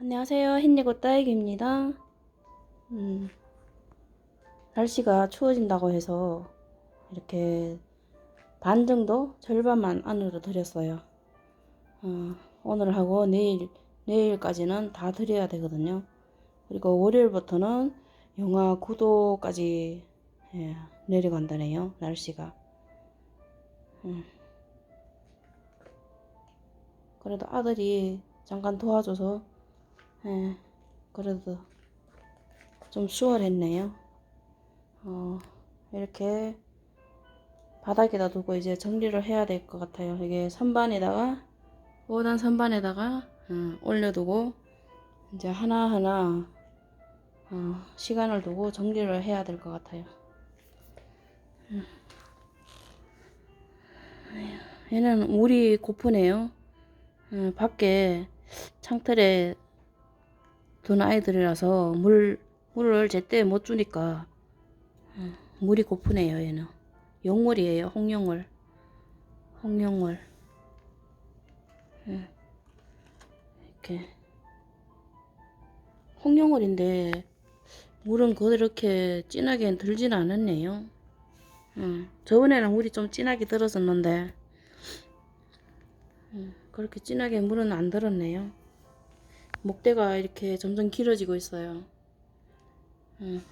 안녕하세요. 흰니고 따이기입니다. 음, 날씨가 추워진다고 해서 이렇게 반 정도 절반만 안으로 들였어요. 어, 오늘 하고 내일, 내일까지는 다 드려야 되거든요. 그리고 월요일부터는 영하 9도까지 예, 내려간다네요. 날씨가. 음. 그래도 아들이 잠깐 도와줘서 예, 그래도 좀 수월했네요. 어, 이렇게 바닥에다 두고 이제 정리를 해야 될 것 같아요. 이게 선반에다가 5단 선반에다가 어, 올려두고 이제 하나하나 어, 시간을 두고 정리를 해야 될 것 같아요. 음. 얘는 물이 고프네요. 어, 밖에 창틀에 둔 아이들이라서 물, 물을 제때 못 주니까 어, 물이 고프네요 얘는. 용물이에요 홍용물. 홍용물. 예. 이렇게. 홍용물인데 물은 그렇게 진하게 들지는 않았네요. 음, 저번에는 물이 좀 진하게 들었었는데 음, 그렇게 진하게 물은 안 들었네요 목대가 이렇게 점점 길어지고 있어요. 음.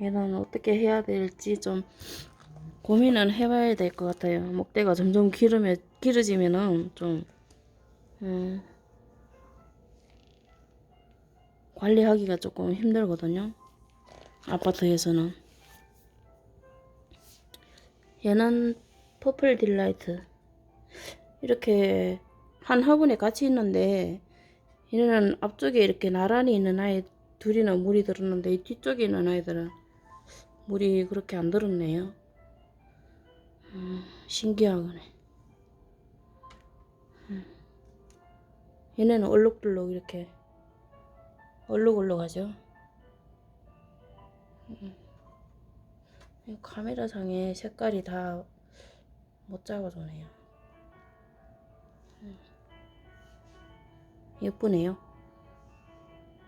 얘는 어떻게 해야 될지 좀 고민은 해봐야 될 것 같아요. 목대가 점점 길으면, 길어지면은 좀, 음, 관리하기가 조금 힘들거든요. 아파트에서는. 얘는 퍼플 딜라이트. 이렇게 한 화분에 같이 있는데 얘는 앞쪽에 이렇게 나란히 있는 아이 둘이는 물이 들었는데 이 뒤쪽에 있는 아이들은 물이 그렇게 안 들었네요. 음, 신기하네. 음. 얘네는 얼룩덜룩 이렇게 얼룩얼룩하죠. 음. 이 카메라상에 색깔이 다 못 잡아주네요. 예쁘네요.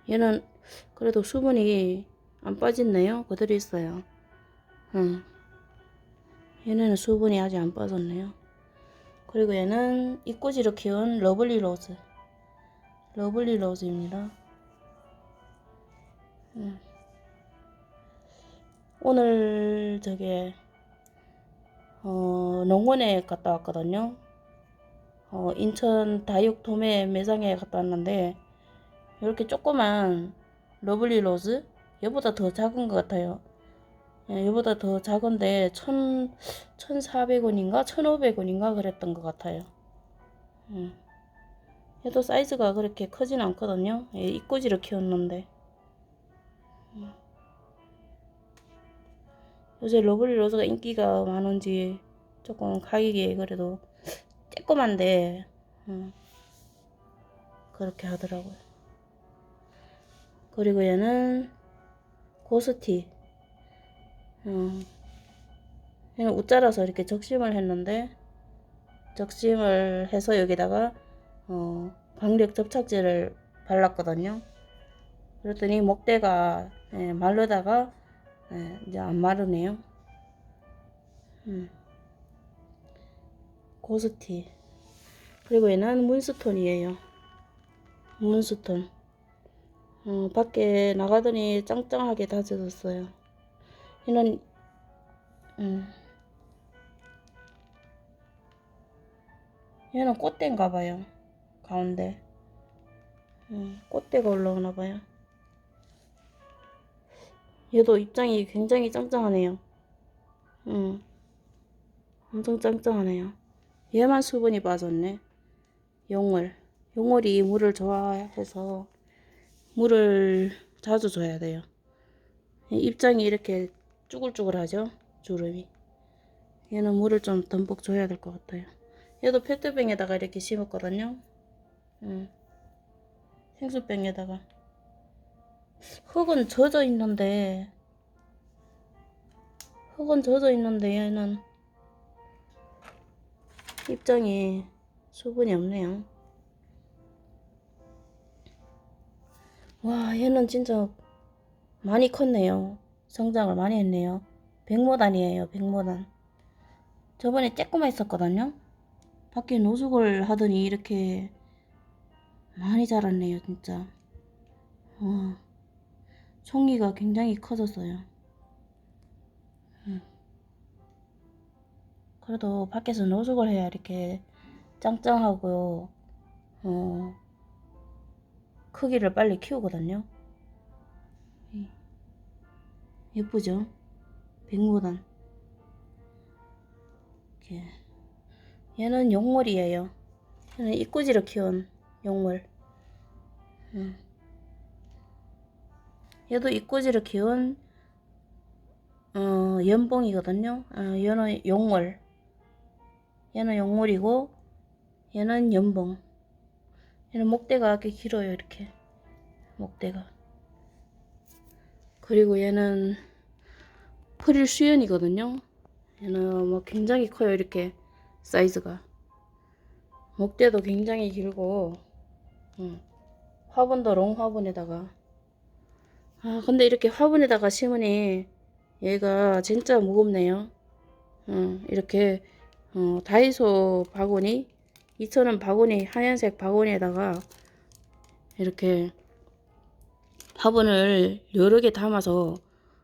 얘는 그래도 수분이 안 빠졌네요. 그대로 있어요. 응. 얘네는 수분이 아직 안 빠졌네요. 그리고 얘는 이꼬지로 키운 러블리 로즈. 러블리 로즈입니다. 응. 오늘 저게 어, 농원에 갔다 왔거든요. 어, 인천 다육 도매 매장에 갔다 왔는데 이렇게 조그만 러블리 로즈 얘보다 더 작은 것 같아요. 예, 얘보다 더 작은데 천, 1,400원인가 1,500원인가 그랬던 것 같아요. 음. 얘도 사이즈가 그렇게 크진 않거든요. 예, 이꼬지로 키웠는데. 음. 요새 러블리 로즈가 인기가 많은지 조금 가격이 그래도 조그만데 음, 그렇게 하더라고요. 그리고 얘는 고스티 음, 얘는 웃자라서 이렇게 적심을 했는데 적심을 해서 여기다가 어, 강력 접착제를 발랐거든요. 그랬더니 목대가 예, 마르다가 예, 이제 안 마르네요. 음. 고스티. 그리고 얘는 문스톤이에요. 문스톤. 어, 밖에 나가더니 짱짱하게 다져졌어요. 얘는 음, 얘는 꽃대인가 봐요. 가운데. 음, 꽃대가 올라오나 봐요. 얘도 입장이 굉장히 짱짱하네요. 음, 엄청 짱짱하네요 얘만 수분이 빠졌네. 용월. 용월이 물을 좋아해서 물을 자주 줘야 돼요. 입장이 이렇게 쭈글쭈글하죠? 주름이. 얘는 물을 좀 듬뿍 줘야 될 것 같아요. 얘도 페트병에다가 이렇게 심었거든요. 음. 생수병에다가. 흙은 젖어 있는데, 흙은 젖어 있는데 얘는 입장에 수분이 없네요. 와, 얘는 진짜 많이 컸네요. 성장을 많이 했네요. 백모단이에요, 백모단. 저번에 쬐꼬마 있었거든요. 밖에 노숙을 하더니 이렇게 많이 자랐네요, 진짜. 와, 송이가 굉장히 커졌어요. 그래도 밖에서 노숙을 해야 이렇게 짱짱하고, 어, 크기를 빨리 키우거든요. 이- 예쁘죠? 백모단. 이렇게. 얘는 용물이에요. 얘는 이꾸지로 키운 용물. 음. 얘도 이꾸지로 키운 어, 연봉이거든요. 어, 얘는 용물. 얘는 용물이고 얘는 연봉. 얘는 목대가 꽤 길어요, 이렇게. 목대가. 그리고 얘는 프릴 수연이거든요. 얘는 뭐 굉장히 커요, 이렇게 사이즈가. 목대도 굉장히 길고, 음, 화분도 롱 화분에다가. 아, 근데 이렇게 화분에다가 심으니 얘가 진짜 무겁네요. 음, 이렇게 어, 다이소 바구니 2,000원 바구니 하얀색 바구니에다가 이렇게 화분을 여러 개 담아서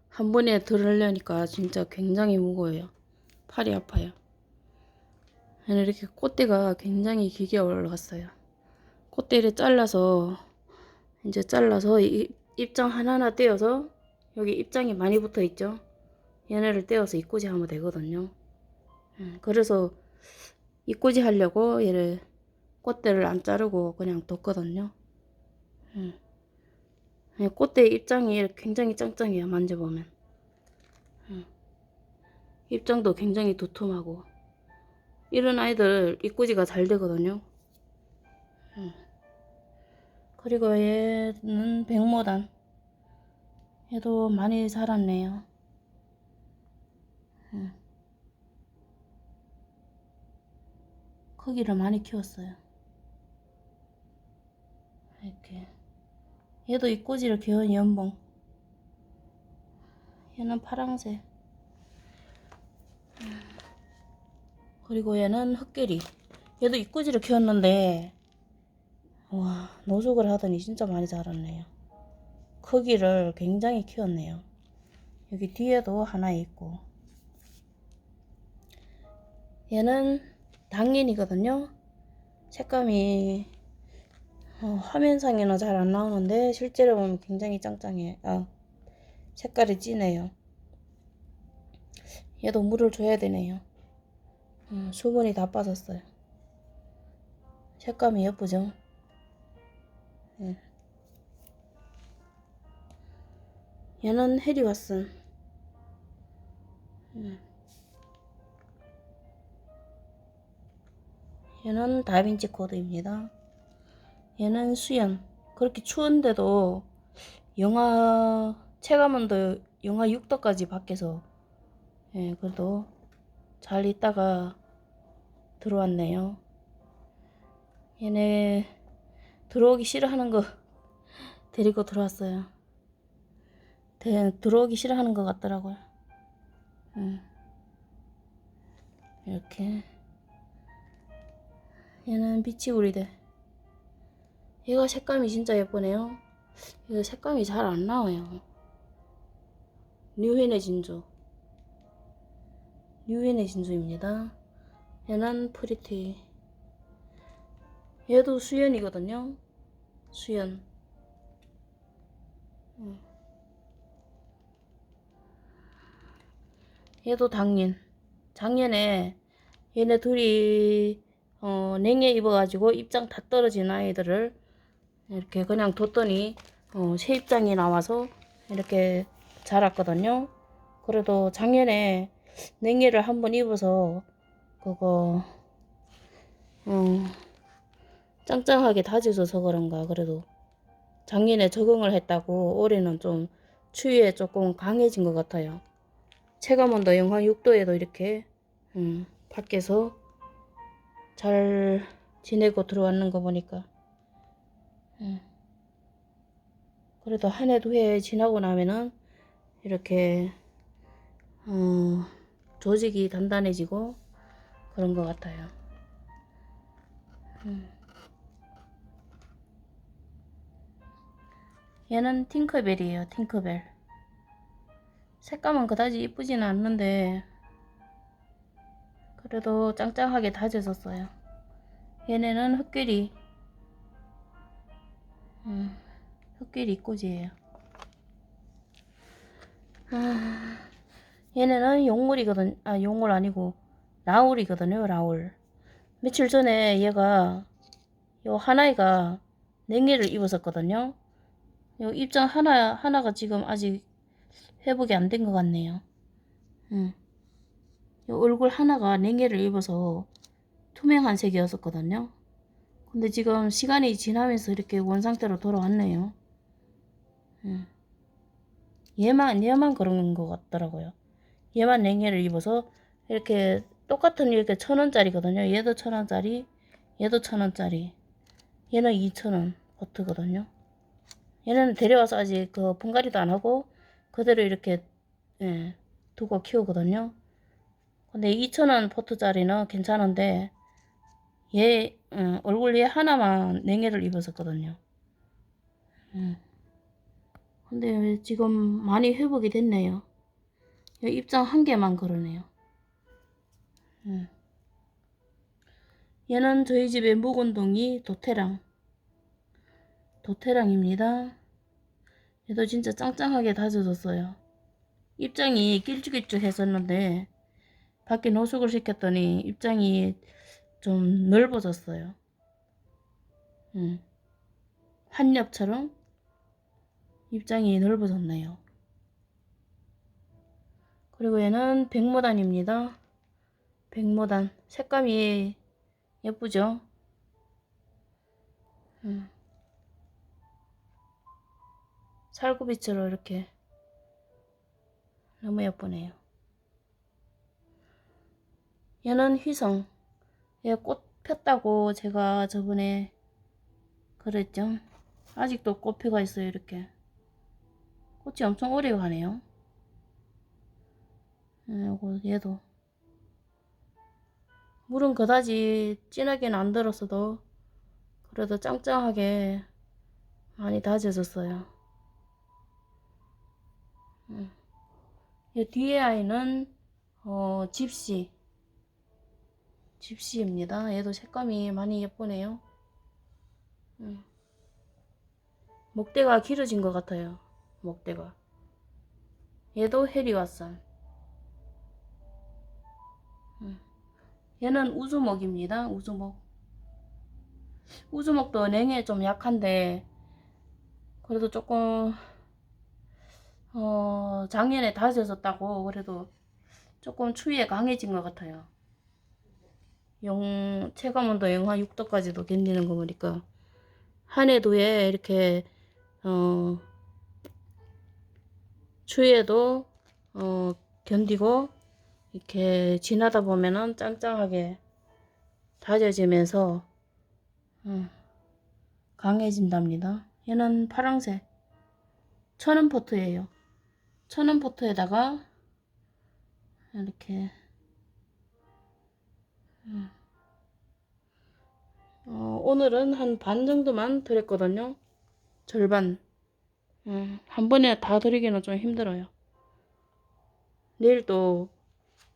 한 번에 들으려니까 진짜 굉장히 무거워요. 팔이 아파요. 이렇게 꽃대가 굉장히 길게 올라갔어요. 꽃대를 잘라서 이제 잘라서 이- 입장 하나하나 떼어서 여기 입장이 많이 붙어 있죠. 얘네를 떼어서 이꼬지 하면 되거든요. 음, 그래서 이꼬지 하려고 얘를 꽃대를 안 자르고 그냥 뒀거든요. 음. 예, 꽃대 입장이 굉장히 짱짱해요. 만져보면. 음. 입장도 굉장히 두툼하고 이런 아이들 이꼬지가 잘 되거든요. 음. 그리고 얘는 백모단. 얘도 많이 자랐네요. 음. 크기를 많이 키웠어요. 이렇게. 얘도 이꼬지를 키운 연봉. 얘는 파랑새. 음. 그리고 얘는 흑개리. 얘도 이꼬지를 키웠는데, 와, 노숙을 하더니 진짜 많이 자랐네요. 크기를 굉장히 키웠네요. 여기 뒤에도 하나 있고. 얘는 당린이거든요. 색감이 어, 화면상에는 잘 안 나오는데 실제로 보면 굉장히 짱짱해. 아, 색깔이 진해요. 얘도 물을 줘야 되네요. 음, 수분이 다 빠졌어요. 색감이 예쁘죠? 음. 얘는 해리 왓슨. 음. 얘는 다빈치 코드입니다. 얘는 수연. 그렇게 추운데도 영하 체감온도 영하 6도까지 밖에서 예, 그래도 잘 있다가 들어왔네요. 얘네 들어오기 싫어하는 거 데리고 들어왔어요. 대, 들어오기 싫어하는 것 같더라고요. 음. 이렇게 얘는 비치구리대. 얘가 색감이 진짜 예쁘네요. 이거 색감이 잘 안 나와요. 뉴헤네 진주. 뉴헤네 진주입니다. 얘는 프리티. 얘도 수연이거든요. 수연. 음. 얘도 당연. 작년에 얘네 둘이 어, 냉해 입어가지고 입장 다 떨어진 아이들을 이렇게 그냥 뒀더니 어, 새 입장이 나와서 이렇게 자랐거든요. 그래도 작년에 냉해를 한번 입어서 그거 어, 짱짱하게 다져져서 그런가 그래도 작년에 적응을 했다고 올해는 좀 추위에 조금 강해진 것 같아요. 체감온도 영하 6도에도 이렇게 음, 밖에서 잘 지내고 들어왔는 거 보니까 음. 그래도 한 해 두 해 지나고 나면은 이렇게 어, 조직이 단단해지고 그런 것 같아요. 음. 얘는 팅커벨이에요. 팅커벨. 색감은 그다지 이쁘진 않는데 그래도 짱짱하게 다져졌어요. 얘네는 흑귀리 음, 흑귀리 꽃이에요. 아, 얘네는 용물이거든. 아, 용물 아니고 라울이거든요. 라울. 며칠 전에 얘가 요 하나이가 냉해를 입었었거든요. 요 입장 하나 하나가 지금 아직 회복이 안 된 것 같네요. 음. 요 얼굴 하나가 냉해를 입어서 투명한 색이었었거든요. 근데 지금 시간이 지나면서 이렇게 원상태로 돌아왔네요. 음. 얘만 얘만 그런 것 같더라고요. 얘만 냉해를 입어서 이렇게 똑같은 이렇게 천 원짜리거든요. 얘도 천 원짜리, 얘도 천 원짜리. 얘는 이천 원 버트거든요. 얘는 데려와서 아직 그 분갈이도 안 하고 그대로 이렇게 예, 두고 키우거든요. 근데 2,000원 포트짜리는 괜찮은데 얘 어, 얼굴 얘 하나만 냉해를 입었었거든요. 음. 근데 지금 많이 회복이 됐네요. 이 입장 한 개만 그러네요. 음. 얘는 저희 집의 묵은동이 도태랑 도태랑입니다. 얘도 진짜 짱짱하게 다져졌어요. 입장이 길쭉길쭉 했었는데 밖에 노숙을 시켰더니 입장이 좀 넓어졌어요. 음. 한엽처럼 입장이 넓어졌네요. 그리고 얘는 백모단입니다. 백모단 색감이 예쁘죠? 음. 살구빛으로 이렇게 너무 예쁘네요. 얘는 휘성. 얘꽃 폈다고 제가 저번에 그랬죠. 아직도 꽃 피가 있어요, 이렇게. 꽃이 엄청 오래 가네요. 예, 요거 얘도. 물은 그다지 진하게는 안 들었어도 그래도 짱짱하게 많이 다져졌어요. 음. 이 뒤에 아이는 어, 집시 집시입니다. 얘도 색감이 많이 예쁘네요. 음. 목대가 길어진 것 같아요. 목대가. 얘도 해리왓선. 음. 얘는 우주목입니다. 우주목. 우주목도 냉해 좀 약한데 그래도 조금 어, 작년에 다져졌다고 그래도 조금 추위에 강해진 것 같아요. 영, 체감온도 영하 6도까지도 견디는 거 보니까 한 해도에 이렇게 어, 추위에도 어, 견디고 이렇게 지나다 보면은 짱짱하게 다져지면서 음, 강해진답니다. 얘는 파랑색 천연 포트예요. 천연 포트에다가 이렇게 음. 어, 오늘은 한 반 정도만 드렸거든요. 절반. 음, 한 번에 다 드리기는 좀 힘들어요. 내일 또,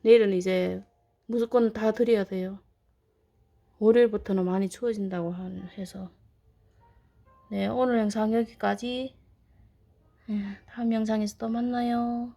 내일은 이제 무조건 다 드려야 돼요. 월요일부터는 많이 추워진다고 하- 해서. 네, 오늘 영상 여기까지. 음, 다음 영상에서 또 만나요.